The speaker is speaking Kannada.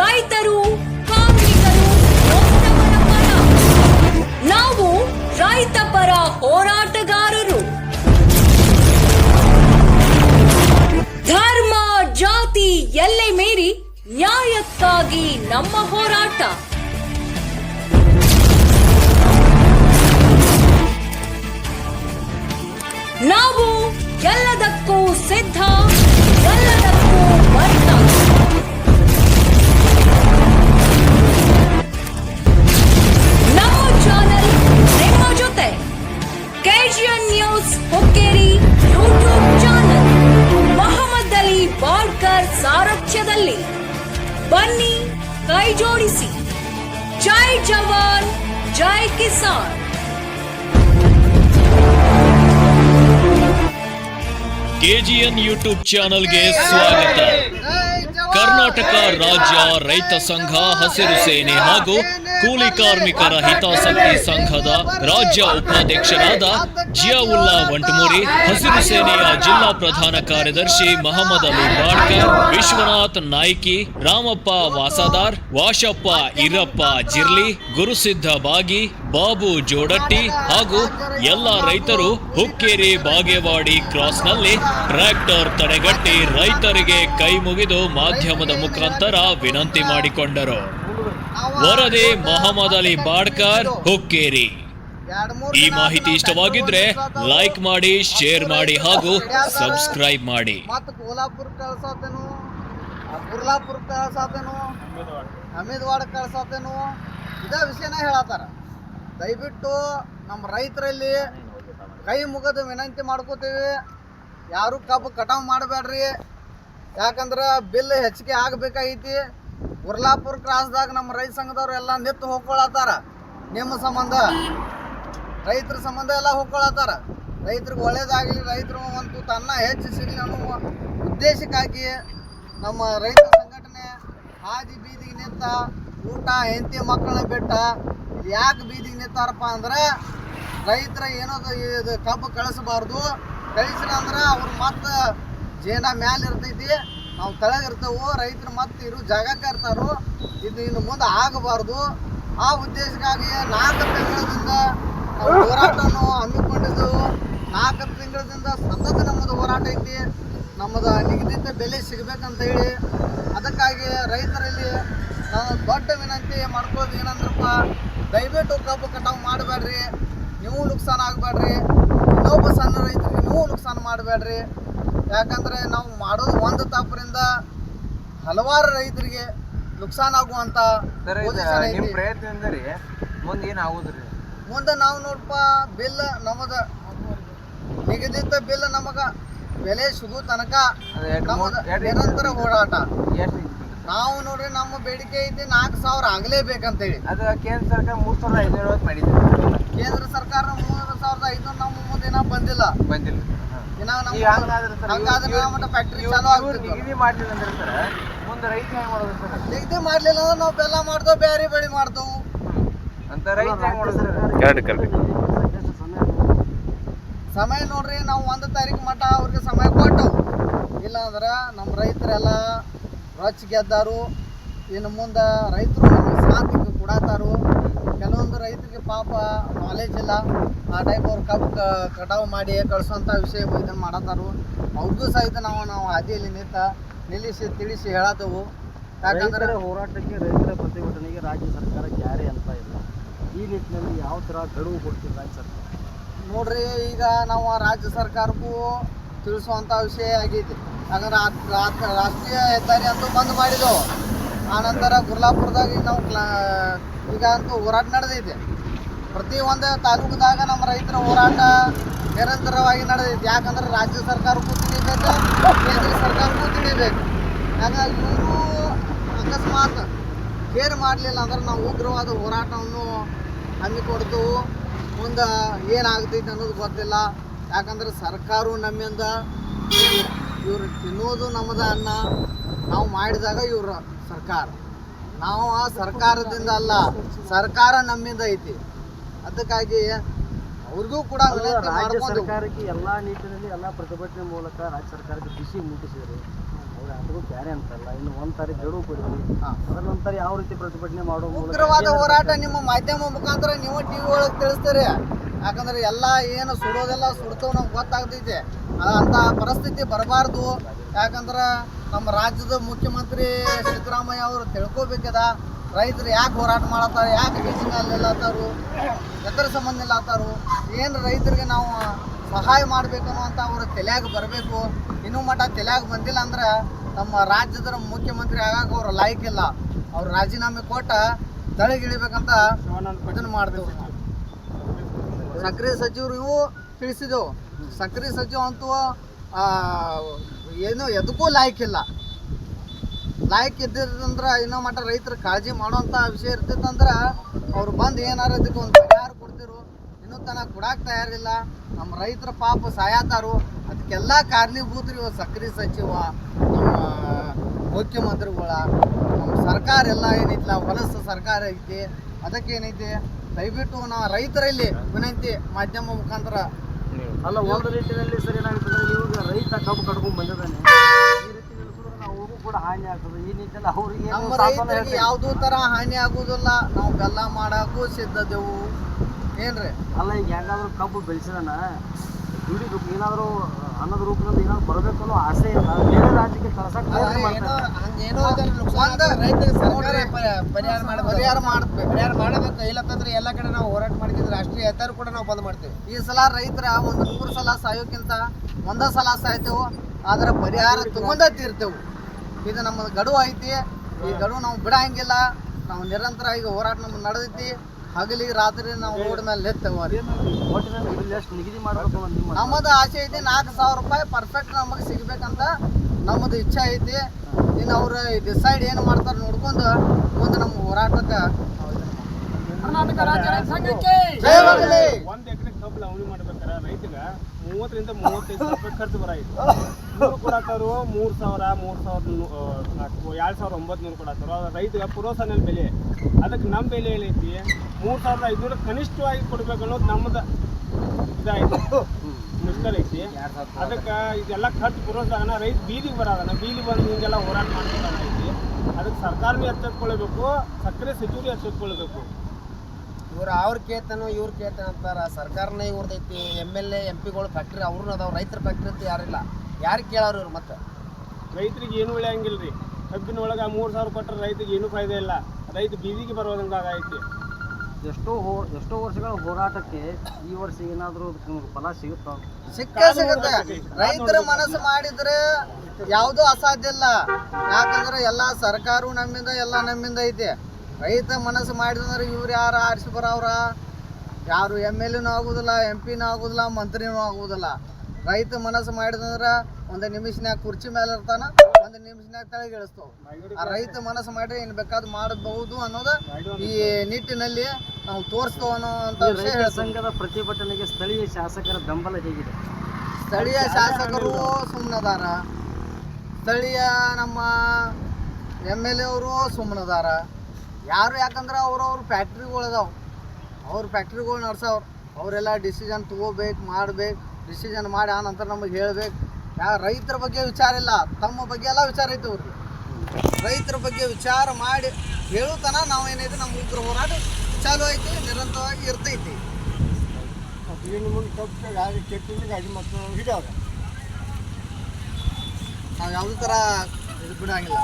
ರೈತರು ಕಾರ್ಮಿಕರು ನಾವು ರೈತ ಪರ ಹೋರಾಟಗಾರರು. ಧರ್ಮ ಜಾತಿ ಎಲ್ಲೆ ಮೀರಿ ನ್ಯಾಯಕ್ಕಾಗಿ ನಮ್ಮ ಹೋರಾಟ. ಸಾರಥ್ಯದಲ್ಲಿ ಬನ್ನಿ ಕೈ ಜೋಡಿಸಿ ಜೈ ಜವಾನ್ ಜೈ ಕಿಸಾನ್. ಕೆಜಿಎನ್ ಯೂಟ್ಯೂಬ್ ಚಾನಲ್ಗೆ ಸ್ವಾಗತ. ಕರ್ನಾಟಕ ರಾಜ್ಯ ರೈತ ಸಂಘ, ಹಸಿರು ಸೇನೆ ಹಾಗೂ ಕೂಲಿ ಕಾರ್ಮಿಕರ ಹಿತಾಸಕ್ತಿ ಸಂಘದ ರಾಜ್ಯ ಉಪಾಧ್ಯಕ್ಷರಾದ ಜಿಯಾವುಲ್ಲಾ ವಂಟಮೂರಿ, ಹಸಿರು ಸೇನೆಯ ಜಿಲ್ಲಾ ಪ್ರಧಾನ ಕಾರ್ಯದರ್ಶಿ ಮಹಮ್ಮದ್ ಅಲಿ ಬಾಡ್ಕರ್, ವಿಶ್ವನಾಥ್ ನಾಯ್ಕಿ, ರಾಮಪ್ಪ ವಾಸಾದಾರ್, ವಾಶಪ್ಪ ಇರಪ್ಪ ಜಿರ್ಲಿ, ಗುರುಸಿದ್ಧ ಬಾಗಿ ಬಾಬು ಜೋಡಟ್ಟಿ ಹಾಗೂ ಎಲ್ಲ ರೈತರು ಹುಕ್ಕೇರಿ ಬಾಗೇವಾಡಿ ಕ್ರಾಸ್ನಲ್ಲಿ ಟ್ರ್ಯಾಕ್ಟರ್ ತಡೆಗಟ್ಟಿ ರೈತರಿಗೆ ಕೈ ಮುಗಿದು ಮಾಧ್ಯಮದ ಮುಖಾಂತರ ವಿನಂತಿ ಮಾಡಿಕೊಂಡರು. ವರದಿ ಮೊಹಮ್ಮದ್ ಅಲಿ ಬಾಡ್ಕರ್, ಹುಕ್ಕೇರಿ. ಈ ಮಾಹಿತಿ ಇಷ್ಟವಾಗಿದ್ರೆ ಲೈಕ್ ಮಾಡಿ, ಶೇರ್ ಮಾಡಿ ಹಾಗೂ ಸಬ್ಸ್ಕ್ರೈಬ್ ಮಾಡಿ. ಮತ್ತು ಕಳ್ಸಾತೇನು ಕಳ್ಸತ್ತೇನು ಕಳ್ಸಾತೇನು, ಇದೇ ವಿಷಯನ ಹೇಳತ್ತಾರ. ದಯವಿಟ್ಟು ನಮ್ಮ ರೈತರಲ್ಲಿ ಕೈ ಮುಗದ ವಿನಂತಿ ಮಾಡ್ಕೋತೀವಿ. ಯಾರು ಕಬ್ಬು ಕಟಾವು ಮಾಡಬೇಡ್ರಿ. ಯಾಕಂದ್ರೆ ಬಿಲ್ ಹೆಚ್ಚಿಗೆ ಆಗಬೇಕಾಗೈತಿ. ಉರ್ಲಾಪುರ್ ಕ್ರಾಸ್ದಾಗ ನಮ್ಮ ರೈತ ಸಂಘದವ್ರು ಎಲ್ಲ ನಿತ್ತು ಹೋಗ್ಕೊಳತ್ತಾರ ನಿಮ್ಮ ಸಂಬಂಧ. ರೈತರ ಸಂಬಂಧ ಎಲ್ಲ ಹೋಗ್ಕೊಳತ್ತಾರ ರೈತರಿಗೆ ಒಳ್ಳೇದಾಗಲಿ, ರೈತರು ಒಂದು ತನ್ನ ಹೆಚ್ಚು ಸಿಗಲಿ ಅನ್ನೋ ಉದ್ದೇಶಕ್ಕಾಗಿ ನಮ್ಮ ರೈತ ಸಂಘಟನೆ ಹಾದಿ ಬೀದಿಗೆ ನಿಂತ ಊಟ, ಹೆಂಡತಿ ಮಕ್ಕಳನ್ನ ಬಿಟ್ಟ ಯಾಕೆ ಬೀದಿಗೆ ನಿಂತಾರಪ್ಪ ಅಂದ್ರೆ ರೈತರ ಏನೋ ಇದು ಕಬ್ಬು ಕಳಿಸಬಾರ್ದು. ಕಳಿಸಿಲ್ಲ ಅಂದ್ರೆ ಅವ್ರು ಮತ್ತೆ ಜೇನ ಮ್ಯಾಲ ಇರ್ತೈತಿ. ನಾವು ತೆಳಗಿರ್ತೇವು ರೈತರು ಮತ್ತೆ ಇರು ಜಾಗಕ್ಕೆ ಇರ್ತಾರೋ. ಇದು ಇನ್ನು ಮುಂದೆ ಆಗಬಾರ್ದು. ಆ ಉದ್ದೇಶಕ್ಕಾಗಿ ನಾಲ್ಕು ತಿಂಗಳಿಂದ ನಾವು ಹೋರಾಟವನ್ನು ಹಮ್ಮಿಕೊಂಡಿದ್ದೆವು ನಾಲ್ಕು ತಿಂಗಳಿಂದ ಸತತ ನಮ್ಮದು ಹೋರಾಟ ಐತಿ. ನಮ್ಮದು ನಿಗದಿತ ಬೆಲೆ ಸಿಗಬೇಕಂತ ಹೇಳಿ ಅದಕ್ಕಾಗಿ ರೈತರಲ್ಲಿ ನಾನು ದೊಡ್ಡ ವಿನಂತಿ ಮಾಡ್ಕೊಳ್ಳೋದು ಏನಂದ್ರಪ್ಪ ದಯವಿಟ್ಟು ಕಬ್ಬು ಕಟಾವು ಮಾಡಬೇಡ್ರಿ. ನೀವು ನುಕ್ಸಾನ ಆಗಬೇಡ್ರಿ. ಇನ್ನೊಬ್ಬ ಸಣ್ಣ ರೈತರಿಗೆ ನೀವು ನುಕ್ಸಾನ ಮಾಡಬೇಡ್ರಿ. ಯಾಕಂದರೆ ನಾವು ಮಾಡೋದು ಒಂದು ತಪ್ಪರಿಂದ ಹಲವಾರು ರೈತರಿಗೆ ನುಕ್ಸಾನ. ನಿಮ್ಮ ಪ್ರಯತ್ನದಿಂದ ರೀ ಮುಂದೆ ಏನು ಆಗುದ್ರಿ ಮುಂದೆ ನಾವು ನೋಡಪ್ಪ ಬಿಲ್ ನಮ್ಮದು ನಿಗದಿತ ಬಿಲ್ ನಮಗ ಬೆಲೆ ಸಿಗೋ ತನಕ ನಮ್ಮದು ನಿರಂತರ ಹೋರಾಟ? ನಾವು ನೋಡ್ರಿ ನಮ್ಮ ಬೇಡಿಕೆ ಐತಿ ನಾಲ್ಕು ಸಾವಿರ ಆಗಲೇಬೇಕಂತೇಳಿ. ಅದು ಕೇಂದ್ರ ಸರ್ಕಾರ ಮೂರು ಸಾವಿರದ ಐನೂರ ಮಾಡಿದೆ ಮಾಡಿದ್ರಿ ಕೇಂದ್ರ ಸರ್ಕಾರ ಮೂರು ಸಾವಿರದ ಐದು ನಮ್ಮ ಮುಂದೆ ದಿನ ಬಂದಿಲ್ಲ. ಬಂದಿಲ್ಲ. ಇನ್ನ ನಮ್ಮ ಹಂಗಾದ್ರೆ ನಮ್ಮ ಮಟ್ಟ ಫ್ಯಾಕ್ಟ್ರಿ ಚಾಲು ಆಗ್ತಿತ್ತು. ನಿಗದಿ ಮಾಡಲಿಲ್ಲ ಅಂದ್ರೆ ಸರ್ ಮುಂದೆ ರೈತ ಹೆಂಗೆ ಮಾಡೋದು ಸರ್? ನಿಗದಿ ಮಾಡ್ಲಿಲ್ಲ ಅಂದ್ರೆ ನಾವು ಬೆಲ್ಲ ಮಾಡ್ತೇವೆ ಬೇರೆ ಬೆಳೆ ಮಾಡ್ತೇವೆ. ಅಂತ ರೈತ ಹೆಂಗೆ ಮಾಡೋದು ಸಮಯ ನೋಡ್ರಿ ನಾವು ಒಂದು ತಾರೀಕು ಮಟ್ಟ ಅವ್ರಿಗೆ ಸಮಯ ಕೊಟ್ಟು ಇಲ್ಲ ಅಂದ್ರೆ ನಮ್ಮ ರೈತರೆಲ್ಲ ರೊಚ್ಚ ಗೆದ್ದಾರು ಇನ್ನು ಮುಂದೆ ರೈತರು ಸಾಥ್ ಕೊಡತ್ತಾರು ಕೆಲವೊಂದು ರೈತರಿಗೆ ಪಾಪ ನಾಲೆಜ್ ಇಲ್ಲ. ಆ ಟೈಪ್ ಅವ್ರು ಕಬ್ಬು ಕ- ಕಟಾವು ಮಾಡಿ ಕಳಿಸುವಂಥ ವಿಷಯ ಇದನ್ನು ಮಾಡತ್ತಾರು ಅವ್ರಿಗೂ ಸಹಿತ ನಾವು ನಾವು ಹಾದಿಯಲ್ಲಿ ನಿಂತ ನಿಲ್ಲಿಸಿ ತಿಳಿಸಿ ಹೇಳತ್ತವು ಯಾಕಂದರೆ ಹೋರಾಟಕ್ಕೆ ರೈತರ ಪ್ರತಿಭಟನೆಗೆ ರಾಜ್ಯ ಸರ್ಕಾರ ಜಾರಿ ಅಂತ ಇಲ್ಲ. ಈ ನಿಟ್ಟಿನಲ್ಲಿ ಯಾವ ಥರ ಗಡುವು ಕೊಡ್ತೀವಿ ರಾಜ್ಯ ಸರ್ಕಾರ? ನೋಡ್ರಿ ಈಗ ನಾವು ರಾಜ್ಯ ಸರ್ಕಾರಕ್ಕೂ ತಿಳಿಸುವಂಥ ವಿಷಯ ಆಗಿದೆ. ಯಾಕಂದ್ರೆ ರಾಷ್ಟ್ರೀಯ ಹೆದ್ದಾರಿ ಅಂತೂ ಬಂದ್ ಮಾಡಿದೆವು. ಆನಂತರ ಗುರ್ಲಾಪುರದಾಗ ಈಗ ನಾವು ಈಗ ಅಂತೂ ಹೋರಾಟ ನಡೆದೈತೆ ಪ್ರತಿ ಒಂದು ತಾಲೂಕದಾಗ ನಮ್ಮ ರೈತರ ಹೋರಾಟ ನಿರಂತರವಾಗಿ ನಡೆದೈತೆ ಯಾಕಂದ್ರೆ ರಾಜ್ಯ ಸರ್ಕಾರಕ್ಕೂ ತಿಳಿಬೇಕು ಕೇಂದ್ರ ಸರ್ಕಾರಕ್ಕೂ ತಿಳಿಬೇಕು ಹಾಗಾಗಿ ಇವರು ಅಕಸ್ಮಾತ್ ಕೇರ್ ಮಾಡಲಿಲ್ಲ ಅಂದ್ರೆ ನಾವು ಉಗ್ರವಾದ ಹೋರಾಟವನ್ನು ಹಮ್ಮಿಕೊಡ್ತು ಮುಂದೆ ಏನಾಗ್ತೈತೆ ಅನ್ನೋದು ಗೊತ್ತಿಲ್ಲ. ಯಾಕಂದ್ರೆ ಸರ್ಕಾರವು ನಮ್ಮಿಂದ ಇವ್ರು ತಿನ್ನೋದು ನಮ್ಮದ ಅನ್ನ ನಾವು ಮಾಡಿದಾಗ ಇವ್ರ ಸರ್ಕಾರ. ನಾವು ಆ ಸರ್ಕಾರದಿಂದ ಅಲ್ಲ ಸರ್ಕಾರ ನಮ್ಮಿಂದ ಐತಿ. ಅದಕ್ಕಾಗಿ ಅವ್ರಿಗೂ ಕೂಡ ರಾಜ್ಯ ಸರ್ಕಾರಕ್ಕೆ ಎಲ್ಲಾ ನಿಟ್ಟಿನಲ್ಲಿ ಎಲ್ಲಾ ಪ್ರತಿಭಟನೆ ಮೂಲಕ ರಾಜ್ಯ ಸರ್ಕಾರಕ್ಕೆ ಬಿಸಿ ಮುಟ್ಟಿಸಿದ್ರು ಅವ್ರು ಯಾರಿಗೂ ಬೇರೆ ಅಂತಲ್ಲ ಇನ್ನು ಒಂದ್ ತಾರೀಕು ಗಡುವು ಕೊಡಿ ಹಾ. ಅದ್ರ ನಂತರ ಯಾವ ರೀತಿ ಪ್ರತಿಭಟನೆ ಮಾಡುವ ಉಗ್ರವಾದ ಹೋರಾಟ ನಿಮ್ಮ ಮಾಧ್ಯಮ ಮುಖಾಂತರ ನೀವು ಟಿವಿ ಒಳಗೆ ತಿಳಿಸ್ತೀರಿ. ಯಾಕಂದ್ರೆ ಎಲ್ಲ ಏನು ಸುಡೋದೆಲ್ಲ ಸುಡ್ತೇವೆ ನಮ್ಗೆ ಗೊತ್ತಾಗ್ತೈತೆ. ಅಂತ ಪರಿಸ್ಥಿತಿ ಬರಬಾರ್ದು. ಯಾಕಂದ್ರೆ ನಮ್ಮ ರಾಜ್ಯದ ಮುಖ್ಯಮಂತ್ರಿ ಸಿದ್ದರಾಮಯ್ಯ ಅವರು ತಿಳ್ಕೊಬೇಕದ. ರೈತರು ಯಾಕೆ ಹೋರಾಟ ಮಾಡತ್ತಾರ, ಯಾಕೆ ಬೀಸಿಂಗ್ ಅಲ್ಲಿಲ್ಲತ್ತಾರು ಎದ್ರ ಸಂಬಂಧ ಇಲ್ಲತ್ತಾರು ಏನು ರೈತರಿಗೆ ನಾವು ಸಹಾಯ ಮಾಡಬೇಕು ಅಂತ ಅವ್ರ ತಲೆಯಾಗ ಬರಬೇಕು. ಇನ್ನೂ ಮಟ್ಟ ತಲೆಯಾಗ ಬಂದಿಲ್ಲ ಅಂದ್ರೆ ನಮ್ಮ ರಾಜ್ಯದ ಮುಖ್ಯಮಂತ್ರಿ ಆಗಾಕ ಅವ್ರ ಲಾಯ್ಕಿಲ್ಲ ಅವ್ರು ರಾಜೀನಾಮೆ ಕೊಟ್ಟ ತಳಗಿಳಿಬೇಕಂತ ಇದನ್ನು ಮಾಡ್ತೇವೆ. ಸಚಿವರು ಇವು ತಿಳಿಸಿದೆವು. ಸಕ್ಕರೆ ಸಚಿವ ಅಂತೂ ಏನು ಎದಕ್ಕೂ ಲಾಯಕ್ಕಿಲ್ಲ ಲಾಯಕ್ ಇದ್ದಿದ್ದಂದ್ರೆ ಇನ್ನೂ ಮಟ್ಟ ರೈತರ ಕಾಳಜಿ ಮಾಡೋವಂಥ ವಿಷಯ ಇರ್ತಿತ್ತಂದ್ರೆ ಅವ್ರು ಬಂದು ಏನಾರ ಇದಕ್ಕೆ ಒಂದು ಪರಿಹಾರ ಕೊಡ್ತಿರು. ಇನ್ನೂ ತನಕ ಕೊಡಕ್ಕೆ ತಯಾರಿಲ್ಲ. ನಮ್ಮ ರೈತರ ಪಾಪ ಸಾಯತಾರು. ಅದಕ್ಕೆಲ್ಲ ಕಾರಣೀಭೂತರು ಇವ ಸಕ್ಕರೆ ಸಚಿವ, ನಮ್ಮ, ಮುಖ್ಯಮಂತ್ರಿಗಳ. ನಮ್ಮ ಸರ್ಕಾರ ಎಲ್ಲ ಏನೈತಿಲ್ಲ ಹೊಲಸು ಸರ್ಕಾರ ಐತಿ. ಅದಕ್ಕೆ ಏನೈತಿ ದಯವಿಟ್ಟು ನಾ ರೈತರಲ್ಲಿ ವಿನಂತಿ ಮಾಧ್ಯಮ ಮುಖಾಂತರ. ಅಲ್ಲ ಒಂದು ರೀತಿಯಲ್ಲಿ ಸರಿ ಏನಾಗ್ತದೆ ಇವಾಗ ರೈತ ಕಬ್ಬು ಕಟ್ಕೊಂಡ್ ಬಂದಿದ್ದಾನೆ. ಈ ರೀತಿ ನಿಲ್ಸಿದ್ರೆ ನಾವು ಕೂಡ ಹಾನಿ ಆಗ್ತದೆ. ಈ ನಿಟ್ಟಿನಲ್ಲಿ ಅವ್ರಿಗೆ ನಮ್ಮ ರೈತರಿಗೆ? ಯಾವುದೂ ಥರ ಹಾನಿ ಆಗುವುದಿಲ್ಲ. ನಾವು ಬೆಲ್ಲ ಮಾಡಕ್ಕೂ ಸಿದ್ಧದೆವು ಏನ್ರಿ? ಅಲ್ಲ ಈಗ ಹೆಂಗಾದ್ರೂ ಕಬ್ಬು ಬೆಳೆಸಿದಾನ ದುಡಿಬೇಕು ಏನಾದರೂ ಅನ್ನದ ರೂಪದಲ್ಲಿ ಏನಾದ್ರು ಬರಬೇಕು ಅನ್ನೋ ಆಸೆ ಇಲ್ಲ. ಬೇರೆ ರಾಜ್ಯಕ್ಕೆ ಕಳ್ಸಕ್ ಪ್ರಯತ್ನ ಮಾಡ್ತಾರೆ. ಪರಿಹಾರ ಪರಿಹಾರ ಮಾಡ್ಬೇಕು. ಪರಿಹಾರ ಮಾಡಬೇಕು. ಇಲ್ಲತ್ತಂದ್ರೆ ಎಲ್ಲ ಕಡೆ ನಾವು ಹೋರಾಟ ಮಾಡಿದ್ರೆ ರಾಷ್ಟ್ರೀಯ ಹೆದ್ದಾರು ಕೂಡ ನಾವು ಬಂದ್ ಮಾಡ್ತೀವಿ. ಈ ಸಲ ರೈತರ ಒಂದು ನೂರು ಸಲ ಸಾಯೋಕ್ಕಿಂತ ಒಂದೇ ಸಲ ಸಾಯ್ತೇವು. ಆದ್ರೆ ಪರಿಹಾರ ತಗೊಂಡ ತೀರ್ತೇವು. ಇದು ನಮ್ಮ ಗಡುವು ಐತಿ. ಈ ಗಡುವು ನಾವು ಬಿಡಂಗಿಲ್ಲ. ನಾವು ನಿರಂತರ ಈಗ ಹೋರಾಟ ನಮ್ಗೆ ನಡೆದೈತಿ. ಹಗಲಿ ರಾತ್ರಿ ನಾವು ರೋಡ್ ಮೇಲೆ ಎತ್ತೇವೆ ನಮ್ಮದು ಆಸೆ ಐತಿ. ನಾಲ್ಕು ಸಾವಿರ ರೂಪಾಯಿ ಪರ್ಫೆಕ್ಟ್ ನಮಗೆ ಸಿಗ್ಬೇಕಂತ ನಮ್ಮದು ಇಚ್ಛೆ ಐತಿ. ಇನ್ನು ಅವ್ರು ಡಿಸೈಡ್ ಏನು ಮಾಡ್ತಾರೆ ನೋಡ್ಕೊಂಡು ಮುಂದೆ ನಮ್ಮ ಹೋರಾಟಕ್ಕೆ ಕರ್ನಾಟಕ ರಾಜ್ಯ ರೈತ ಸಂಘಕ್ಕೆ ಜಯವಾಗಲಿ ಒಂದ್ ಎಕರೆ ಕಬ್ಬು ಲಾವಣಿ ಮಾಡ್ಬೇಕಾರ ರೈತಗ ಮೂವತ್ತರಿಂದ ಮೂವತ್ತೈದು ಸಾವಿರ ರೂಪಾಯಿ ಖರ್ಚು ಬರಾಯ್ತು ಇವ್ರು ಕೊಡತ್ತಾರು ಮೂರ್ ಸಾವಿರ ಮೂರ್ ಸಾವಿರದ ಎರಡ್ ಸಾವಿರದ ಒಂಬತ್ನೂರು ಕೊಡತ್ತಾರು ಅದು ರೈತಗ ಪುರೋಸನಲ್ಲಿ ಬೆಲೆ. ಅದಕ್ಕೆ ನಮ್ಮ ಬೆಲೆ ಏನೈತಿ? ಮೂರ್ ಸಾವಿರದ ಐದುನೂರು ಕನಿಷ್ಠವಾಗಿ ಕೊಡ್ಬೇಕು ಅನ್ನೋದು ನಮ್ದು ಇದಾಯ್ತು. ಮುಷ್ಕಲ್ ಐತಿ ಅದಕ್ಕೆ ಇದೆಲ್ಲ ಖರ್ಚು ಪುರೋಸಾಗನ ರೈತ ಬೀದಿಗೆ ಬರೋದನ ಬೀದಿಗೆ ಬಂದು ಹಿಂಗೆಲ್ಲ ಹೋರಾಟ ಮಾಡ್ಬೇಕಾಗೈತಿ ಅದಕ್ಕೆ ಸರ್ಕಾರನೂ ಎಚ್ಚೆತ್ಕೊಳ್ಬೇಕು ಸಕ್ಕರೆ ಸಚಿವರು ಎಚ್ಚೆತ್ಕೊಳ್ಬೇಕು. ಇವ್ರು ಅವ್ರ ಕೇಳ್ತಾನೋ ಇವ್ರು ಕೇಳ್ತಾನ ಅಂತಾರ. ಸರ್ಕಾರನೇ ಇವ್ರದೈತಿ. ಎಂ ಎಲ್ ಎ ಎಂ ಪಿಗಳು ಫ್ಯಾಕ್ಟ್ರಿ ಅವ್ರನ್ನ ಅದಾವ. ರೈತರ ಫ್ಯಾಕ್ಟ್ರಿ ಅಂತ ಯಾರಿಲ್ಲ. ಯಾರು ಕೇಳೋರು ಇವ್ರು ಮತ್ತೆ? ರೈತರಿಗೆ ಏನು ಉಳಿಯಂಗಿಲ್ಲ ರೀ ಕಬ್ಬಿನ ಒಳಗೆ ಮೂರು ಸಾವಿರ ಕೊಟ್ಟರೆ ರೈತರಿಗೆ ಏನೂ ಫಾಯ್ದೆ ಇಲ್ಲ. ರೈತ ಬೀದಿಗೆ ಬರೋದಂಗೆ ಆಗೈತಿ ಎಷ್ಟೋ ಎಷ್ಟೋ ವರ್ಷಗಳ ಹೋರಾಟಕ್ಕೆ ಈ ವರ್ಷ ಏನಾದರೂ ಫಲ ಸಿಗುತ್ತೋ? ಸಿಕ್ಕೇ ಸಿಗುತ್ತೆ. ರೈತರ ಮನಸ್ಸು ಮಾಡಿದ್ರೆ ಯಾವುದೂ ಅಸಾಧ್ಯ ಇಲ್ಲ. ಯಾಕಂದ್ರೆ ಎಲ್ಲ ಸರ್ಕಾರವು ನಮ್ಮಿಂದ, ಎಲ್ಲ ನಮ್ಮಿಂದ ಐತೆ. ರೈತ ಮನಸ್ಸು ಮಾಡಿದ್ರೆ ಇವ್ರು ಯಾರು ಆರಿಸಿ ಬರೋವ್ರ? ಯಾರು ಎಂ ಎಲ್ ಎನೂ ಆಗೋದಿಲ್ಲ, ಎಂ ಪಿನೂ ಆಗೋದಿಲ್ಲ, ಮಂತ್ರಿನೂ ಆಗೋದಿಲ್ಲ. ರೈತ ಮನಸ್ಸು ಮಾಡಿದಂದ್ರೆ ಒಂದು ನಿಮಿಷನ್ಯಾಗ ಕುರ್ಚಿ ಮೇಲೆ ಇರ್ತಾನ ಒಂದು ನಿಮಿಷನಾಗ ತಳಗಿಳಿಸ್ತಾವ ಆ ರೈತ ಮನಸ್ಸು ಮಾಡಿ ಏನು ಬೇಕಾದ್ ಮಾಡಬಹುದು ಅನ್ನೋದು ಈ ನಿಟ್ಟಿನಲ್ಲಿ ನಾವು ತೋರಿಸ್ತೇವೆ ಅನ್ನೋ ಅಂತ ವಿಷಯ ರೈತ ಸಂಘದ ಪ್ರತಿಭಟನೆಗೆ ಸ್ಥಳೀಯ ಶಾಸಕರ ಬೆಂಬಲ ಹೇಗಿದೆ? ಸ್ಥಳೀಯ ಶಾಸಕರು ಸುಮ್ಮನದಾರ ಸ್ಥಳೀಯ ನಮ್ಮ ಎಂ ಎಲ್ ಎ ಅವರು ಸುಮ್ಮನದಾರ ಯಾರು ಯಾಕಂದ್ರೆ ಅವ್ರವ್ರ ಫ್ಯಾಕ್ಟ್ರಿಗಳು ಅದಾವ. ಅವ್ರ ಫ್ಯಾಕ್ಟ್ರಿಗಳು ನಡ್ಸವ್ರು ಅವರೆಲ್ಲ ಡಿಸಿಷನ್ ತಗೋಬೇಕು ಮಾಡ್ಬೇಕು ಡಿಸಿಷನ್ ಮಾಡಿ ಆ ನಂತರ ನಮಗೆ ಹೇಳ್ಬೇಕು. ಯಾ ರೈತರ ಬಗ್ಗೆ ವಿಚಾರ ಇಲ್ಲ, ತಮ್ಮ ಬಗ್ಗೆ ಎಲ್ಲ ವಿಚಾರ ಐತೆ ಅವ್ರಿಗೆ ರೈತರ ಬಗ್ಗೆ ವಿಚಾರ ಮಾಡಿ ಹೇಳುತ್ತಾನ ನಾವು ಏನೈತೆ ನಮ್ಮ ಉಗ್ರ ಹೋರಾಟ ಚಾಲು ಐತಿ, ನಿರಂತರವಾಗಿ ಇರ್ತೈತಿ. ನಾವು ಯಾವುದೇ ಥರ ಇದು ಬಿಡಂಗಿಲ್ಲ.